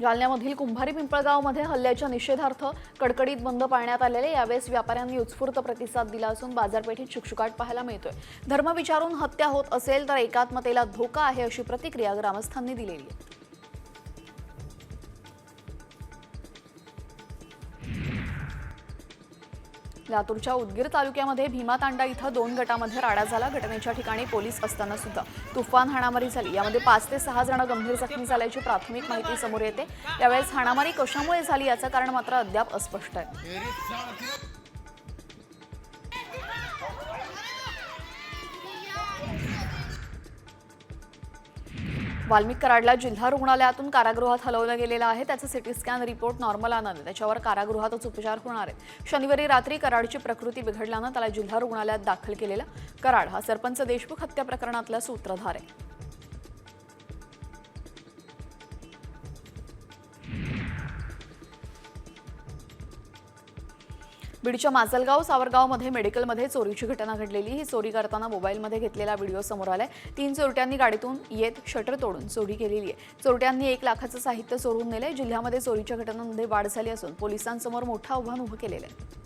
जालन्यामधील कुंभारी पिंपळगावमध्ये हल्ल्याच्या निषेधार्थ कडकडीत बंद पाळण्यात आलेले यावेळेस व्यापाऱ्यांनी उत्स्फूर्त प्रतिसाद दिला असून बाजारपेठेत शुकशुकाट पाहायला मिळतोय. धर्म विचारून हत्या होत असेल तर एकात्मतेला धोका आहे अशी प्रतिक्रिया ग्रामस्थांनी दिलेली आहे. लातूरच्या उदगीर तालुक्यामध्ये भीमातांडा इथं दोन गटामध्ये राडा झाला. घटनेच्या ठिकाणी पोलीस असताना सुद्धा तुफान हाणामारी झाली. यामध्ये पाच ते सहा जण गंभीर जखमी झाल्याची प्राथमिक माहिती समोर येते. यावेळेस हाणामारी कशामुळे झाली याचं कारण मात्र अद्याप अस्पष्ट आहे. वाल्मिक कराडला जिल्हा रुग्णालयातून कारागृहात हलवलं गेलेलं आहे. त्याचा सिटी स्कॅन रिपोर्ट नॉर्मल आल्यानं त्याच्यावर कारागृहातच उपचार होणार आहेत. शनिवारी रात्री कराडची प्रकृती बिघडल्यानं त्याला जिल्हा रुग्णालयात दाखल केलेलं कराड. हा सरपंच देशमुख हत्या प्रकरणातला सूत्रधार आहे. बीडच्या माजलगाव सावरगावमध्ये मेडिकलमध्ये चोरीची घटना घडलेली. ही चोरी करताना मोबाईलमध्ये घेतलेला व्हिडिओ समोर आलाय. तीन चोरट्यांनी गाडीतून येत शटर तोडून चोरी केलेली आहे. चोरट्यांनी एक लाखाचं साहित्य चोरून नेलंय. जिल्ह्यामध्ये चोरीच्या घटनांमध्ये वाढ झाली असून पोलिसांसमोर मोठं आव्हान उभं केलेलं आहे.